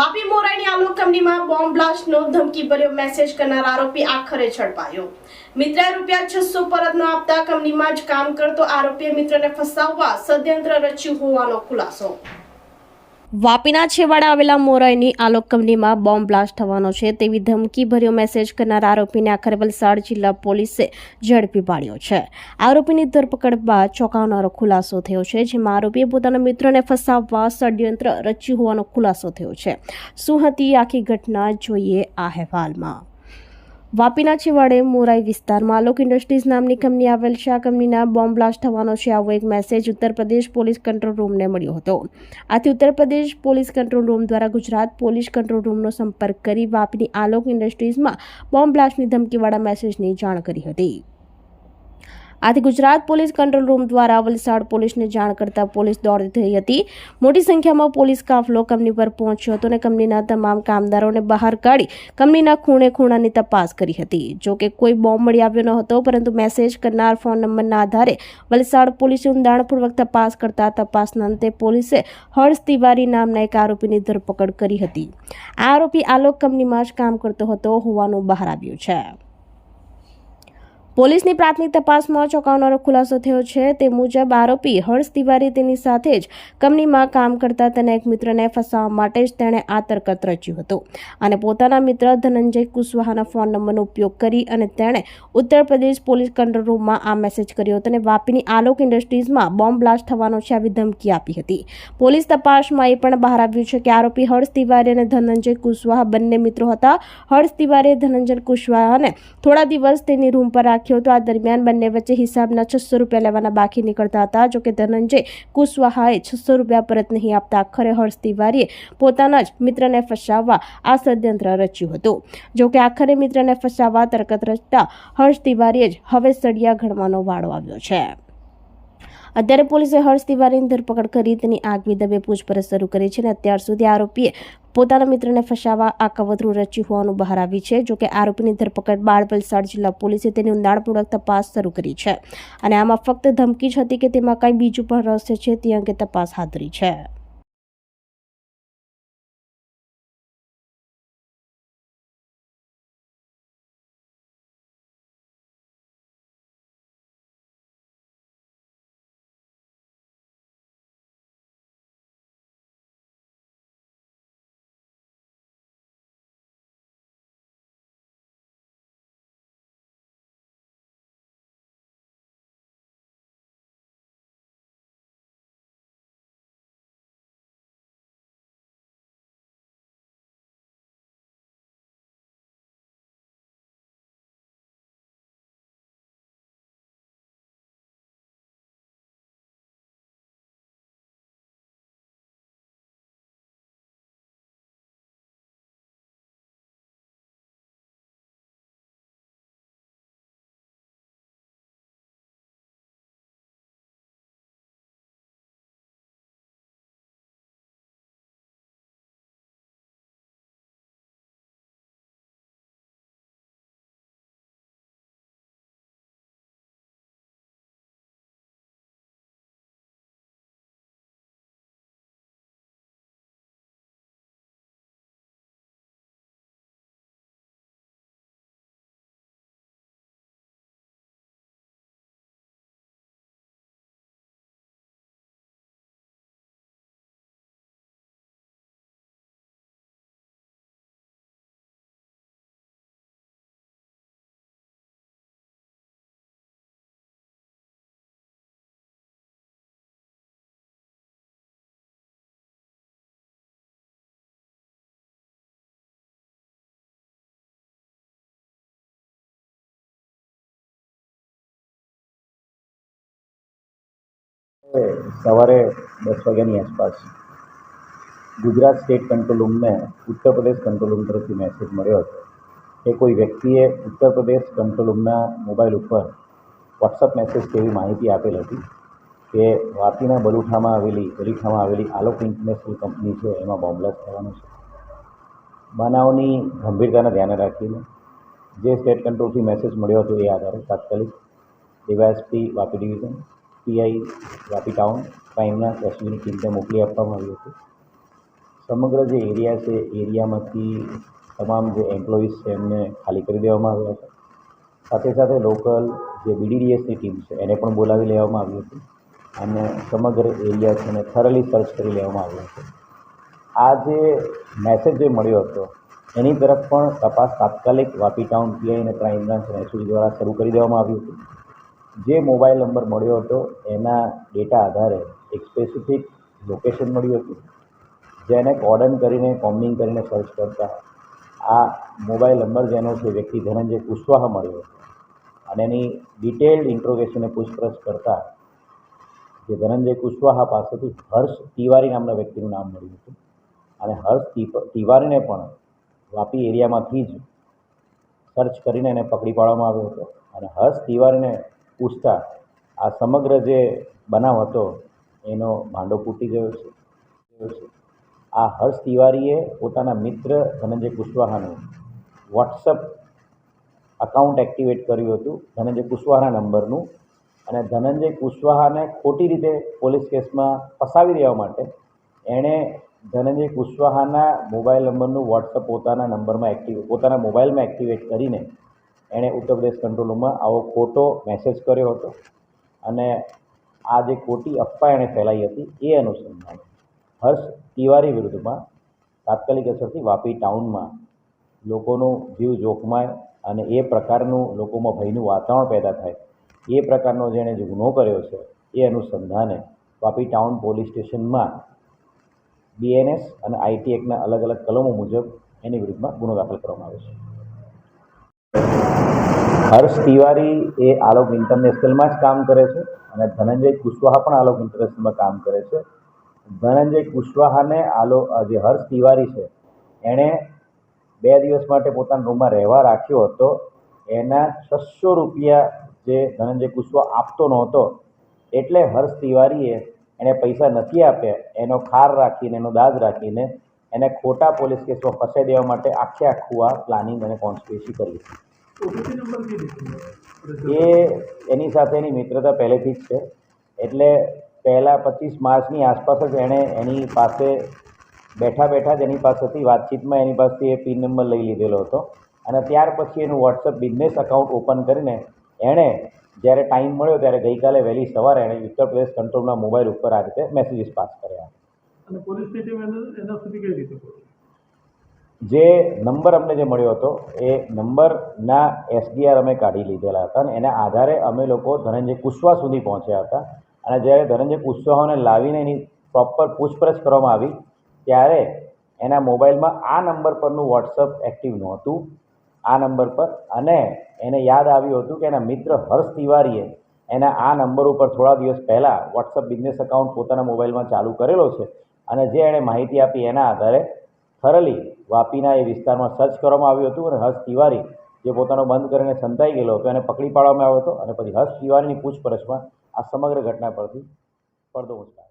વાપી મોરાઈની આલોક કંપનીમાં bomb બ્લાસ્ટનો ધમકીભર્યો message કરનાર આરોપી આખરે ઝડપાયો. મિત્રએ રૂપિયા છસો પરત ન આપતા કંપનીમાં જ કામ કરતો આરોપીએ મિત્રને ફસાવવા ષડયંત્ર રચ્યું હોવાનો ખુલાસો. વાપીના છેવાડે આવેલા મોરાઈની આલોક કંપનીમાં બોમ્બ બ્લાસ્ટ થવાનો છે. તેવી ધમકીભર્યો મેસેજ કરનાર આરોપીને આખરે વલસાડ જિલ્લા પોલીસે ઝડપી પાડ્યો છે. આરોપીની ધરપકડ બાદ ચોંકાવનારો ખુલાસો થયો છે, જેમાં આરોપીએ પોતાના મિત્રને ફસાવવા ષડયંત્ર રચ્યું હોવાનો ખુલાસો થયો છે. શું હતી આખી ઘટના, જોઈએ આ અહેવાલમાં. વાપીના છેવાડે મોરાઈ વિસ્તારમાં આલોક ઇન્ડસ્ટ્રીઝ નામની કંપની આવેલ છે. આ કંપનીના બોમ્બ બ્લાસ્ટ થવાનો છે. આવો એક message Uttar Pradesh police control રૂમને મળ્યો હતો. આથી Uttar Pradesh police control room દ્વારા ગુજરાત પોલીસ કંટ્રોલ રૂમનો સંપર્ક કરી વાપીની આલોક ઇન્ડસ્ટ્રીઝમાં બોમ્બ બ્લાસ્ટની ધમકીવાળા મેસેજની જાણ કરી હતી. આથી ગુજરાત પોલીસ કંટ્રોલ રૂમ દ્વારા વલસાડ પોલીસને જાણ કરતા પોલીસ દોડી થઈ હતી. મોટી સંખ્યામાં પોલીસ કાફલો કંપની પર પહોંચ્યો હતો અને કંપનીના તમામ કામદારોને બહાર કાઢી કંપનીના ખૂણે ખૂણાની તપાસ કરી હતી. જો કે કોઈ બોમ્બ મળી આવ્યો ન હતો, પરંતુ મેસેજ કરનાર ફોન નંબરના આધારે વલસાડ પોલીસે ઊંડાણપૂર્વક તપાસ કરતા તપાસના અંતે પોલીસે હર્ષ તિવારી નામના એક આરોપીની ધરપકડ કરી હતી. આ આરોપી આલોક કંપનીમાં જ કામ કરતો હતો હોવાનું બહાર આવ્યું છે. પોલીસની પ્રાથમિક તપાસમાં ચોંકાવનારો ખુલાસો થયો છે. તે મુજબ આરોપી હર્ષ તિવારી તેની સાથે જ કંપનીમાં કામ કરતા તેના એક મિત્રને ફસાવવા માટે જ તેણે આ તરકત રચ્યું હતું. અને પોતાના મિત્ર ધનંજય કુશવાહાના ફોન નંબરનો ઉપયોગ કરી અને તેણે ઉત્તર પ્રદેશ પોલીસ કંટ્રોલ રૂમમાં આ મેસેજ કર્યો હતો અને વાપીની આલોક ઇન્ડસ્ટ્રીઝમાં બોમ્બ બ્લાસ્ટ થવાનો છે આવી ધમકી આપી હતી. પોલીસ તપાસમાં એ પણ બહાર આવ્યું છે કે આરોપી હર્ષ તિવારી અને ધનંજય કુશવાહા બંને મિત્રો હતા. હર્ષ તિવારીએ ધનંજય કુશવાહાને થોડા દિવસ તેની રૂમ પર રાખ્યો હતો. આ દરમિયાન બંને વચ્ચે હિસાબના છસો રૂપિયા લેવાના બાકી નીકળતા હતા. જોકે ધનંજય કુશવાહાએ છસો રૂપિયા પરત નહીં આપતા. આખરે હર્ષ તિવારીએ પોતાના જ મિત્રને ફસાવવા આ ષડયંત્ર રચ્યું હતું. જોકે આખરે મિત્રને ફસાવવા તરકત રચતા હર્ષ તિવારીએ જ હવે સળિયા ઘડવાનો વાળો આવ્યો છે. અત્યારે પોલીસે હર્ષ તિવારીની ધરપકડ કરી તેની આગવી દબે પૂછપરછ શરૂ કરી છે અને અત્યાર સુધી આરોપીએ પોતાના મિત્રને ફસાવા આ કવતરું રચ્યું હોવાનું બહાર આવ્યું છે, જોકે આરોપીની ધરપકડ બાળ વલસાડ જિલ્લા પોલીસે તેની ઊંડાણપૂર્વક તપાસ શરૂ કરી છે. અને આમાં ફક્ત ધમકી જ હતી કે તેમાં કંઈ બીજું પણ રહસ્ય છે, તે અંગે તપાસ હાથ ધરી છે. સવારે દસ વાગ્યાની આસપાસ ગુજરાત સ્ટેટ કંટ્રોલ રૂમને ઉત્તર પ્રદેશ કંટ્રોલ રૂમ તરફથી મેસેજ મળ્યો હતો કે કોઈ વ્યક્તિએ ઉત્તર પ્રદેશ કંટ્રોલ રૂમના મોબાઈલ ઉપર વોટ્સઅપ મેસેજ જેવી માહિતી આપેલ હતી કે વાપીના બલુઠામાં આવેલી, બલીઠામાં આવેલી આલોક ઇન્ટરનેશનલ કંપની છે, એમાં બોમ્બલાસ્ટ થવાનો છે. બનાવની ગંભીરતાને ધ્યાને રાખીને જે સ્ટેટ કંટ્રોલથી મેસેજ મળ્યો હતો એ આધારે તાત્કાલિક DYSP Vapi division PI Vapi town ક્રાઇમના એસપીની ટીમને મોકલી આપવામાં આવી હતી. સમગ્ર જે એરિયા છે એરિયામાંથી તમામ જે એમ્પ્લોઈઝ છે, એમને ખાલી કરી દેવામાં આવ્યા હતા સાથે સાથે લોકલ જે બીડીડીએસની ટીમ છે, એને પણ બોલાવી લેવામાં આવી હતી અને સમગ્ર એરિયા છે એને થરલી સર્ચ કરી લેવામાં આવ્યો હતો આ જે મેસેજ જે મળ્યો હતો, એની તરફ પણ તપાસ તાત્કાલિક વાપી ટાઉન પીઆઈ અને ક્રાઇમ બ્રાન્ચ એસઓજી દ્વારા શરૂ કરી દેવામાં આવ્યું હતું. જે મોબાઈલ નંબર મળ્યો હતો, એના ડેટા આધારે એક સ્પેસિફિક લોકેશન મળ્યું હતું, જેને કોર્ડન કરીને કોમ્બિંગ કરીને સર્ચ કરતા આ મોબાઈલ નંબર જેનો છે, વ્યક્તિ ધનંજય કુશવાહા મળ્યો હતો. અને એની ડિટેલ્ડ ઇન્ટ્રોગેશને પૂછપરછ કરતા જે ધનંજય કુશવાહા પાસેથી હર્ષ તિવારી નામના વ્યક્તિનું નામ મળ્યું હતું. અને હર્ષ તિવારીને પણ વાપી એરિયામાંથી જ સર્ચ કરીને એને પકડી પાડવામાં આવ્યો હતો. અને હર્ષ તિવારીને પૂછતા, આ સમગ્ર જે બનાવ હતો, એનો ભાંડો ફૂટી ગયો છે? આ હર્ષ તિવારીએ પોતાના મિત્ર ધનંજય કુશવાહાનું વોટ્સઅપ અકાઉન્ટ એક્ટિવેટ કર્યું હતું, ધનંજય કુશવાહા નંબરનું. અને ધનંજય કુશવાહાને ખોટી રીતે પોલીસ કેસમાં ફસાવી દેવા માટે, એણે ધનંજય કુશવાહાના મોબાઈલ નંબરનું વોટ્સઅપ પોતાના નંબરમાં એક્ટિવ પોતાના મોબાઈલમાં એક્ટિવેટ કરીને એણે ઉત્તર પ્રદેશ કંટ્રોલ રૂમમાં આવો ખોટો મેસેજ કર્યો હતો. અને આ જે ખોટી અફવા એણે ફેલાઈ હતી, એ અનુસંધાને હર્ષ તિવારી વિરુદ્ધમાં તાત્કાલિક અસરથી વાપી ટાઉનમાં લોકોનો જીવ જોખમાય અને એ પ્રકારનું લોકોમાં ભયનું વાતાવરણ પેદા થાય, એ પ્રકારનો જેણે જે ગુનો કર્યો છે, એ અનુસંધાને વાપી ટાઉન પોલીસ સ્ટેશનમાં બીએનએસ અને આઈટી એક્ટના અલગ અલગ કલમો મુજબ એની વિરુદ્ધમાં ગુનો દાખલ કરવામાં આવ્યો છે. હર્ષ તિવારી એ આલોક ઇન્ટરનેશનલમાં જ કામ કરે છે અને ધનંજય કુશવાહા પણ આલોક ઇન્ટરનેશનલમાં કામ કરે છે. ધનંજય કુશવાહાને આલો જે હર્ષ તિવારી છે, એણે બે દિવસ માટે પોતાના રૂમમાં રહેવા રાખ્યો હતો. એના છસો રૂપિયા જે ધનંજય કુશવાહ આપતો નહોતો, એટલે હર્ષ તિવારીએ એણે પૈસા નથી આપ્યા, એનો ખાર રાખીને, એનો દાજ રાખીને એને ખોટા પોલીસ કેસમાં ફસાઈ દેવા માટે આખે આખું આ પ્લાનિંગ અને કોન્સ્પિરસી કરી એ એની સાથેની મિત્રતા પહેલેથી જ છે. એટલે પહેલાં પચીસ માર્ચની આસપાસ જ એણે એની પાસે બેઠા બેઠા જ એની પાસેથી વાતચીતમાં એની પાસેથી એ પિન નંબર લઈ લીધેલો હતો. અને ત્યાર પછી એનું વોટ્સઅપ બિઝનેસ અકાઉન્ટ ઓપન કરીને એણે જ્યારે ટાઈમ મળ્યો ત્યારે ગઈકાલે વહેલી સવારે એણે ઉત્તર પ્રદેશ કંટ્રોલના મોબાઈલ ઉપર આ રીતે મેસેજીસ પાસ કર્યા. અને પોલીસની ટીમ એના સુધી કઈ રીતે જે નંબર અમને જે મળ્યો હતો, એ નંબરના એસડીઆર અમે કાઢી લીધેલા હતા અને એના આધારે અમે લોકો ધનંજય કુશવા સુધી પહોંચ્યા હતા. અને જ્યારે ધનંજય કુશવાહોને લાવીને એની પ્રોપર પૂછપરછ કરવામાં આવી, ત્યારે એના મોબાઈલમાં આ નંબર પરનું વોટ્સઅપ એક્ટિવ નહોતું. આ નંબર પર અને એને યાદ આવ્યું હતું કે એના મિત્ર હર્ષ તિવારીએ એના આ નંબર ઉપર થોડા દિવસ પહેલાં વોટ્સઅપ બિઝનેસ અકાઉન્ટ પોતાના મોબાઈલમાં ચાલુ કરેલો છે અને જે એણે માહિતી આપી એના આધારે થરલી વાપીના એ વિસ્તારમાં સર્ચ કરવામાં આવ્યું હતું અને હર્ષ તિવારી જે પોતાનો બંધ કરીને સંતાઈ ગયેલો હતો, એને પકડી પાડવામાં આવ્યો હતો અને પછી હર્ષ તિવારીની પૂછપરછમાં આ સમગ્ર ઘટના પરથી પડદો ઉઠાવ્યો